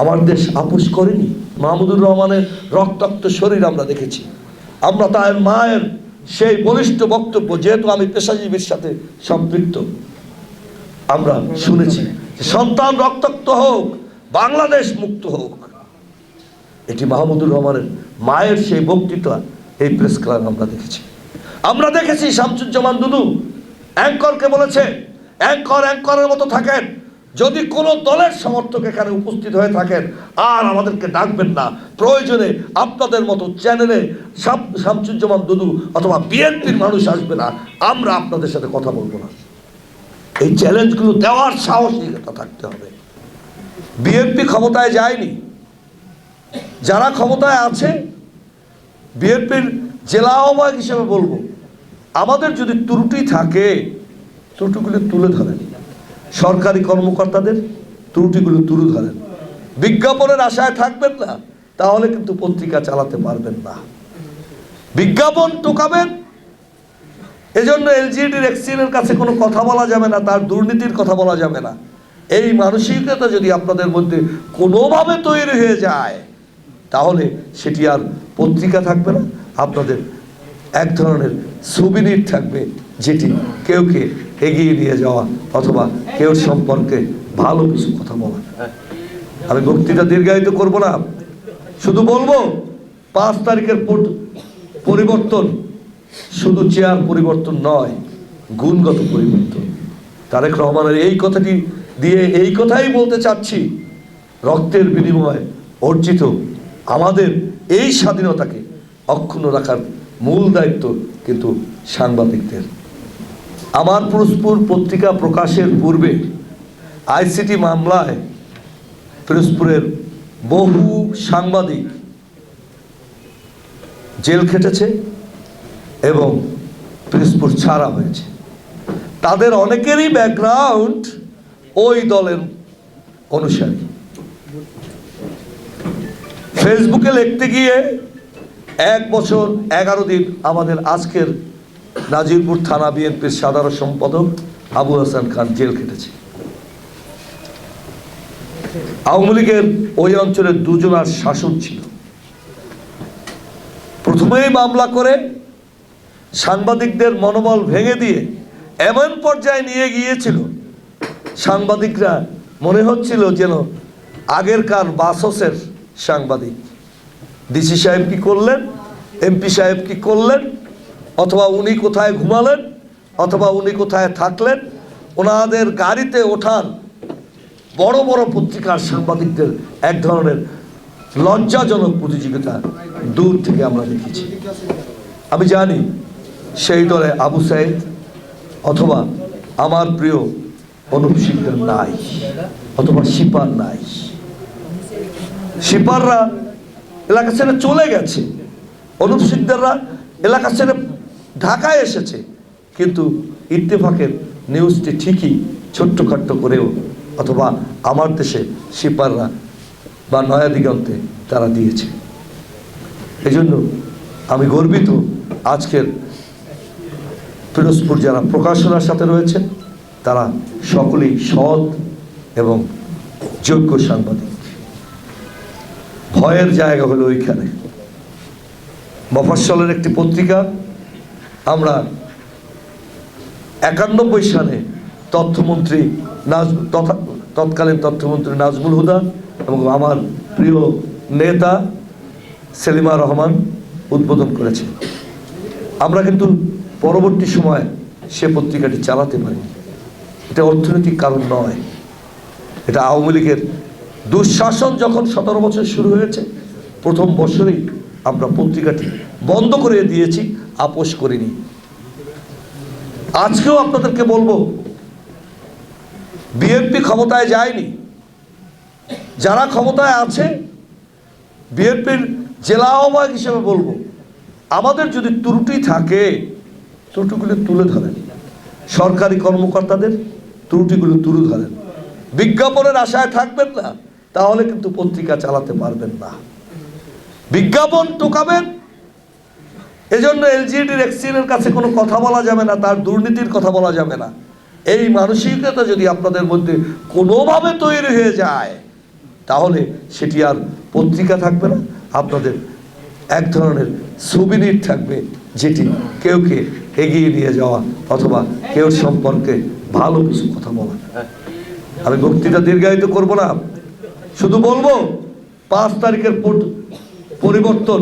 আমার দেশ আপোষ করেনি। মাহমুদুর রহমানের রক্তাক্ত শরীর আমরা দেখেছি। আমরা তার মায়ের সেই বলিষ্ঠ বক্তব্য, যেহেতু আমি পেশাজীবীর সাথে সম্পৃক্ত, আমরা শুনেছি সন্তান রক্তাক্ত হোক, বাংলাদেশ মুক্ত হোক। এটি মাহমুদুর রহমানের মায়ের সেই বক্তৃতা, এই প্রেস ক্লাব আমরা দেখেছি। আমরা দেখেছি শামসুজ্জামান দুদু, অ্যাঙ্করকে বলেছে, অ্যাঙ্কর, অ্যাঙ্করের মতো থাকেন। যদি কোনো দলের সমর্থক এখানে উপস্থিত হয়ে থাকেন, আর আমাদেরকে ডাকবেন না। প্রয়োজনে আপনাদের মতো চ্যানেলে শাম- শামসুজ্জামান দুদু অথবা বিএনপির মানুষ আসবে না। আমরা আপনাদের সাথে কথা বলব না। এই চ্যালেঞ্জগুলো দেওয়ার সাহসিকতা থাকতে হবে। বিএনপি ক্ষমতায় যায়নি। যারা ক্ষমতায় আছে, বিএনপির জেলা আহ্বায়ক হিসেবে বলব, আমাদের যদি ত্রুটি থাকে, ত্রুটিগুলো তুলে ধরেন। সরকারি কর্মকর্তাদের ত্রুটিগুলো তুলে ধরেন। বিজ্ঞাপনের আশায় থাকবেন না, তাহলে কিন্তু পত্রিকা চালাতে পারবেন না। বিজ্ঞাপন টোকাবেন এজন্য এলজিডির এক্সিনের কাছে কোনো কথা বলা যাবে না, তার দুর্নীতির কথা বলা যাবে না। এই মানসিকতা যদি আপনাদের মধ্যে কোনোভাবে তৈরি হয়ে যায়, তাহলে সেটি আর পত্রিকা থাকবে না, আপনাদের এক ধরনের সুবিনির থাকবে, যেটি কেউকে এগিয়ে নিয়ে যাওয়া অথবা কেউ সম্পর্কে ভালো কিছু কথা বলা। আমি বক্তৃতা দীর্ঘায়িত করব না। শুধু বলব, পাঁচ তারিখের পর- পরিবর্তন শুধু চেয়ার পরিবর্তন নয়, গুণগত পরিবর্তন। তারেক রহমানের এই কথাটি দিয়ে এই কথাই বলতে চাচ্ছি, রক্তের বিনিময়ে অর্জিত আমাদের এই স্বাধীনতাকে অক্ষুণ্ণ রাখার মূল দায়িত্ব কিন্তু সাংবাদিকদের। আমার পুরস্পুর পত্রিকা প্রকাশের পূর্বে আইসিটি মামলায় পিরোজপুরের বহু সাংবাদিক জেল খেটেছে এবং পিরোজপুর ছাড়া হয়েছে। তাদের অনেকেরই ব্যাকগ্রাউন্ড ওই দলের অনুসারী। ফেসবুকে লিখতে গিয়ে এক বছর এগারো দিন আমাদের আজকের নাজিরপুর থানা বিএনপির সাধারণ সম্পাদক আবু হাসান খান জেল খেটেছে। আওয়ামী লীগের ওই অঞ্চলের দুজনার শাসন ছিল। প্রথমেই মামলা করে সাংবাদিকদের মনোবল ভেঙে দিয়ে এমন পর্যায়ে নিয়ে গিয়েছিল, সাংবাদিকরা মনে হচ্ছিল যেন আগেরকার বাসসের সাংবাদিক। ডিসি সাহেব কি করলেন? এমপি সাহেব কি করলেন? অথবা উনি কোথায় ঘুমালেন, অথবা উনি কোথায় থাকলেন, ওনাদের গাড়িতে ওঠান বড় বড় পত্রিকার সাংবাদিকদের এক ধরনের লজ্জাজনক প্রতিযোগিতা দূর থেকে আমরা দেখেছি। আমি জানি সেই দলে আবু সাইদ অথবা আমার প্রিয় অনুপ নাই, অথবা শিপার নাই। শিপাররা এলাকা ছেড়ে চলে গেছে। অনুপ এলাকা ছেড়ে ঢাকায় এসেছে। কিন্তু ইত্তেফাকের নিউজটি ঠিকই ছোট্টখাট্ট করেও অথবা আমার দেশে শিপাররা বা নয়া দিগন্তে তারা দিয়েছে। এজন্য আমি গর্বিত আজকের পিরোজপুর যারা প্রকাশনার সাথে রয়েছে, তারা সকলেই সৎ এবং যোগ্য সাংবাদিক। ভয়ের জায়গা হলো ওইখানে। মফস্বলের একটি পত্রিকা আমরা একানব্বই সালে তথ্যমন্ত্রী নাজ, তথা, তৎকালীন তথ্যমন্ত্রী নাজমুল হুদা এবং আমার প্রিয় নেতা সেলিমা রহমান উদ্বোধন করেছে আমরা কিন্তু পরবর্তী সময় সে পত্রিকাটি চালাতে পারি এটা অর্থনৈতিক কারণ নয়। এটা আওয়ামী লীগের দুঃশাসন যখন সতেরো বছর শুরু হয়েছে, প্রথম বছরেই আমরা পত্রিকাটি বন্ধ করে দিয়েছি। আপোষ করিনি। আজকেও আপনাদেরকে বলব, বিএনপি ক্ষমতায় যায়নি। যারা ক্ষমতায় আছে, বিএনপির জেলা আহ্বায়ক হিসেবে বলব, আমাদের যদি ত্রুটি থাকে, ত্রুটিগুলো তুলে ধরেন। সরকারি কর্মকর্তাদের ত্রুটিগুলো তুলে ধরেন। বিজ্ঞাপনের আশায় থাকবেন না, তাহলে কিন্তু পত্রিকা চালাতে পারবেন না। বিজ্ঞাপন টোকাবেন এজন্য এলজিডির এক্সিনের কাছে কোনো কথা বলা যাবে না, তার দুর্নীতির কথা বলা যাবে না। এই মানসিকতা যদি আপনাদের মধ্যে কোনোভাবে তৈরি হয়ে যায়, তাহলে সেটি আর পত্রিকা থাকবে না, আপনাদের এক ধরনের সুবিনির থাকবে, যেটি কেউকে এগিয়ে নিয়ে যাওয়া অথবা কেউ সম্পর্কে ভালো কিছু কথা বলা। আমি বক্তৃতা দীর্ঘায়িত করব না, শুধু বলব, পাঁচ তারিখের পরিবর্তন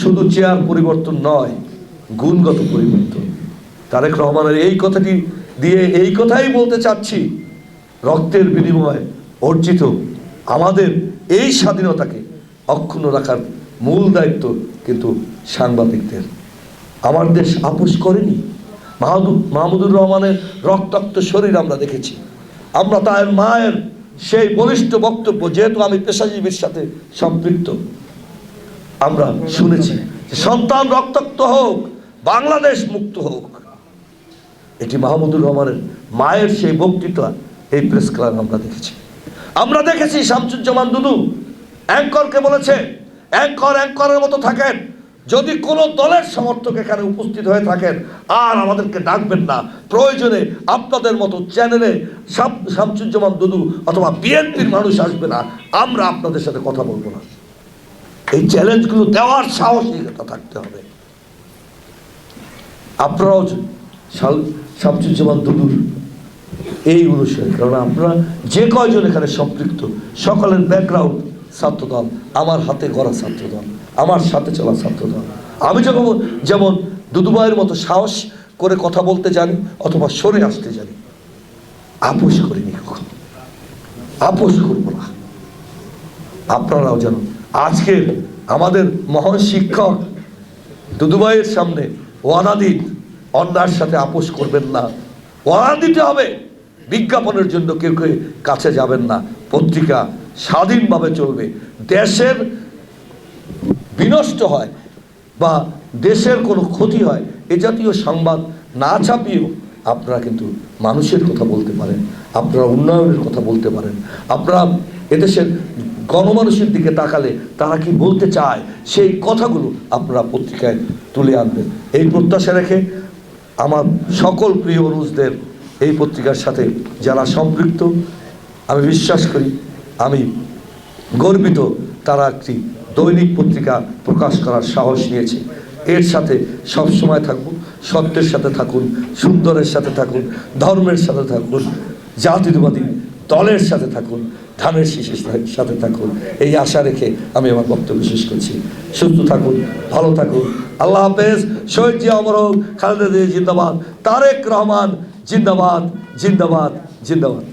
শুধু চেয়ার পরিবর্তন নয়, গুণগত পরিবর্তন। তারেক রহমানের এই কথাটি দিয়ে এই কথাই বলতে চাচ্ছি, রক্তের বিনিময়ে অর্জিত আমাদের এই স্বাধীনতাকে অক্ষুণ্ণ রাখার মূল দায়িত্ব কিন্তু সাংবাদিকদের। আমার দেশ আপোষ করেনি। মাহাদুর মাহমুদুর রহমানের রক্তাক্ত শরীর আমরা দেখেছি। আমরা তার মায়ের সেই বলিষ্ঠ বক্তব্য, যেহেতু আমি পেশাজীবীর সাথে সম্পৃক্ত। আমরা শুনেছি সন্তান রক্তাক্ত হোক, বাংলাদেশ মুক্ত হোক। এটি মাহমুদুর রহমানের মায়ের সেই বক্তৃতা, এই প্রেস ক্লাবে আমরা দেখেছি। আমরা দেখেছি শামসুজ্জামান দুদু অ্যাঙ্করকে বলেছে, অ্যাঙ্কর অ্যাঙ্করের মতো থাকেন। যদি কোনো দলের সমর্থক এখানে উপস্থিত হয়ে থাকেন, আর আমাদেরকে ডাকবেন না। প্রয়োজনে আপনাদের মতো চ্যানেলে শাম- শামসুজ্জামান দুদু অথবা বিএনপির মানুষ আসবে না। আমরা আপনাদের সাথে কথা বলব না। এই চ্যালেঞ্জগুলো দেওয়ার সাহসিকতা থাকতে হবে। আপনারাও শামসুজ্জামান দুদুর এই অনুসারে কারণ আপনারা যে কয়জন এখানে সম্পৃক্ত, সকলের ব্যাকগ্রাউন্ড ছাত্রদল, আমার হাতে গড়া ছাত্রদল, আমার সাথে চলা ছাত্রদল। আমি যখন যেমন দুদুবাইয়ের মতো সাহস করে কথা বলতে জানি, অথবা সরে আসতে জানি, আপোষ করিনি কখনো। আপোষ করব না। আপনারাও জানুন আজকের আমাদের মহান শিক্ষক দুদুবাইয়ের সামনে ওয়াদা দিন অন্যার সাথে আপোষ করবেন না। ওয়াদা দিতে হবে। বিজ্ঞাপনের জন্য কেউ কেউ কাছে যাবেন না। পত্রিকা স্বাধীনভাবে চলবে। দেশের বিনষ্ট হয় বা দেশের কোনো ক্ষতি হয়, এ জাতীয় সংবাদ না ছাপিয়েও আপনারা কিন্তু মানুষের কথা বলতে পারেন। আপনারা উন্নয়নের কথা বলতে পারেন। আপনারা এদেশের গণমানুষের দিকে তাকালে তারা কি বলতে চায়? সেই কথাগুলো আপনারা পত্রিকায় তুলে আনবেন। এই প্রত্যাশা রেখে আমার সকল প্রিয় অনুজদের এই পত্রিকার সাথে যারা সম্পৃক্ত, আমি বিশ্বাস করি, আমি গর্বিত তারা একটি দৈনিক পত্রিকা প্রকাশ করার সাহস নিয়েছে। এর সাথে সব সময় থাকুন, সত্যের সাথে থাকুন, সুন্দরের সাথে থাকুন, ধর্মের সাথে থাকুন জাতীয়বাদী দলের সাথে থাকুন, ধানের শীষের সাথে থাকুন। এই আশা রেখে আমি আমার বক্তব্য শেষ করছি। সুস্থ থাকুন, ভালো থাকুন। আল্লাহ হাফেজ, শহীদ জিয়া অমর খালেদা জিন্দাবাদ, তারেক রহমান জিন্দাবাদ জিন্দাবাদ জিন্দাবাদ।